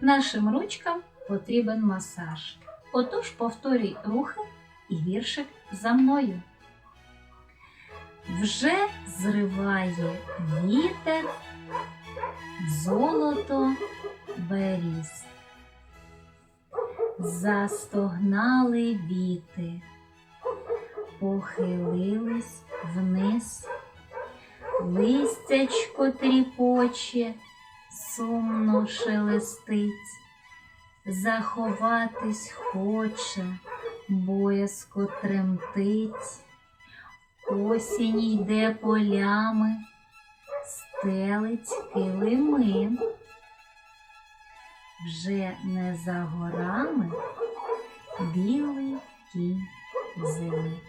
Нашим ручкам потрібен масаж. Отож повторюй рухи і віршик за мною. Вже зриває вітер, золото беріз. Застогнали віти, похилились вниз, листячко тріпоче, сумно шелестить, заховатись хоче, боязко тремтить, осінь йде полями, стелить килими. Вже не за горами білий кінь зими.